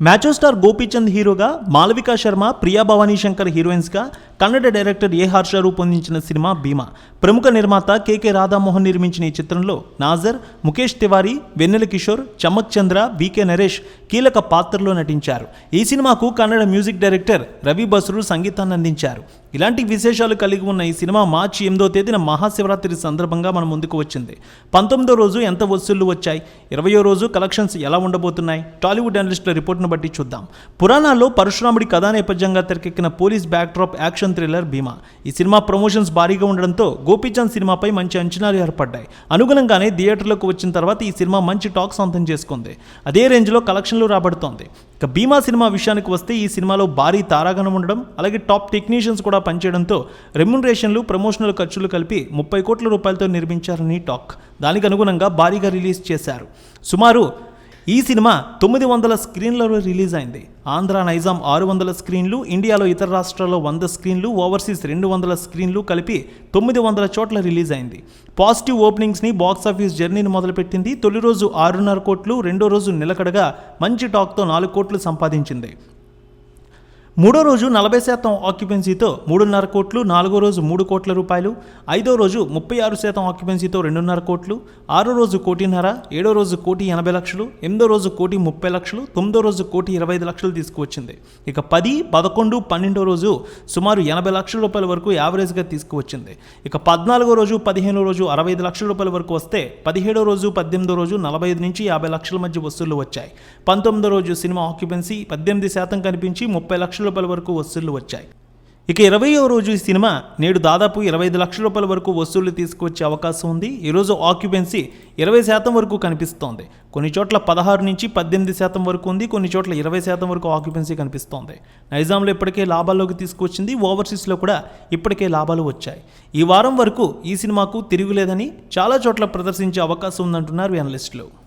మ్యాచో star Gopichand హీరోగా మాలవికా శర్మ ప్రియా భవానీ శంకర్ హీరోయిన్స్గా Kannada director A Harsha రూపొందించిన సినిమా భీమా? ప్రముఖ నిర్మాత కెకె రాధామోహన్ నిర్మించిన ఈ చిత్రంలో నాజర్ ముఖేష్ తివారీ వెన్నెల కిషోర్ చమక్ చంద్ర వికే నరేష్ కీలక పాత్రలో నటించారు. ఈ సినిమాకు కన్నడ మ్యూజిక్ డైరెక్టర్ రవి బస్రు సంగీతాన్ని అందించారు. ఇలాంటి విశేషాలు కలిగి ఉన్న ఈ సినిమా మార్చి ఎనిమిదో తేదీన మహాశివరాత్రి సందర్భంగా మన ముందుకు వచ్చింది. పంతొమ్మిదో రోజు ఎంత వసూళ్ళు వచ్చాయి? ఇరవయో రోజు కలెక్షన్స్ ఎలా ఉండబోతున్నాయి? టాలీవుడ్ అనలిస్టుల రిపోర్ట్ను బట్టి చూద్దాం. పురాణాల్లో పరశురాముడి కథా నేపథ్యంగా తెరకెక్కిన police backdrop action thriller Bheema. ఈ సినిమా ప్రమోషన్స్ భారీగా ఉండడంతో గోపీచంద్ సినిమాపై మంచి అంచనాలు ఏర్పడ్డాయి. అనుగుణంగానే థియేటర్లకు వచ్చిన తర్వాత ఈ సినిమా మంచి టాక్ సొంతం చేసుకుంది. అదే రేంజ్లో కలెక్షన్లు రాబడుతోంది. ఇక భీమా సినిమా విషయానికి వస్తే ఈ సినిమాలో భారీ తారాగణం ఉండడం అలాగే టాప్ టెక్నీషియన్స్ కూడా పనిచేయడంతో రెమ్యునరేషన్లు ప్రమోషనల్ ఖర్చులు కలిపి ముప్పై కోట్ల రూపాయలతో నిర్మించారని టాక్. దానికి అనుగుణంగా భారీగా రిలీజ్ చేశారు. సుమారు ఈ సినిమా తొమ్మిది వందల స్క్రీన్లలో రిలీజ్ అయింది. ఆంధ్ర నైజాం ఆరు వందల స్క్రీన్లు ఇండియాలో ఇతర రాష్ట్రాల్లో వంద స్క్రీన్లు ఓవర్సీస్ రెండు వందల స్క్రీన్లు కలిపి తొమ్మిది వందల చోట్ల రిలీజ్ అయింది. పాజిటివ్ ఓపెనింగ్స్ని బాక్స్ ఆఫీస్ జర్నీని మొదలుపెట్టింది. తొలి రోజు ఆరున్నర కోట్లు రెండో రోజు నిలకడగా మంచి టాక్తో నాలుగు కోట్లు సంపాదించింది. మూడో రోజు నలభై శాతం ఆక్యుపెన్సీతో మూడున్నర కోట్లు నాలుగో రోజు మూడు కోట్ల రూపాయలు ఐదో రోజు ముప్పై ఆరు శాతం ఆక్యుపెన్సీతో రెండున్నర కోట్లు ఆరో రోజు కోటిన్నర ఏడో రోజు కోటి ఎనభై లక్షలు ఎనిమిదో రోజు కోటి ముప్పై లక్షలు తొమ్మిదో రోజు కోటి ఇరవై ఐదు లక్షలు తీసుకువచ్చింది. ఇక పది పదకొండు పన్నెండో రోజు సుమారు ఎనభై లక్షల రూపాయల వరకు యావరేజ్గా తీసుకువచ్చింది. ఇక పద్నాలుగో రోజు పదిహేనో రోజు అరవై ఐదు లక్షల రూపాయల వరకు వస్తే పదిహేడో రోజు పద్దెనిమిదో రోజు నలభై ఐదు నుంచి యాభై లక్షల మధ్య వసూళ్ళు వచ్చాయి. పంతొమ్మిదో రోజు సినిమా ఆక్యుపెన్సీ పద్దెనిమిది శాతం కనిపించి ముప్పై లక్షల రూపాయల వరకు వసూళ్ళు వచ్చాయి. ఇక ఇరవయో రోజు ఈ సినిమా నేడు దాదాపు ఇరవై ఐదు లక్షల రూపాయల వరకు వసూళ్ళు తీసుకువచ్చే అవకాశం ఉంది. ఈరోజు ఆక్యుపెన్సీ ఇరవై శాతం వరకు కనిపిస్తోంది. కొన్ని చోట్ల పదహారు నుంచి పద్దెనిమిది శాతం వరకు ఉంది. కొన్ని చోట్ల ఇరవై శాతం వరకు ఆక్యుపెన్సీ కనిపిస్తోంది. నైజాంలో ఇప్పటికే లాభాల్లోకి తీసుకొచ్చింది ఓవర్సీస్లో కూడా ఇప్పటికే లాభాలు వచ్చాయి. ఈ వారం వరకు ఈ సినిమాకు తిరుగులేదని చాలా చోట్ల ప్రదర్శించే అవకాశం ఉందంటున్నారు అనలిస్టులు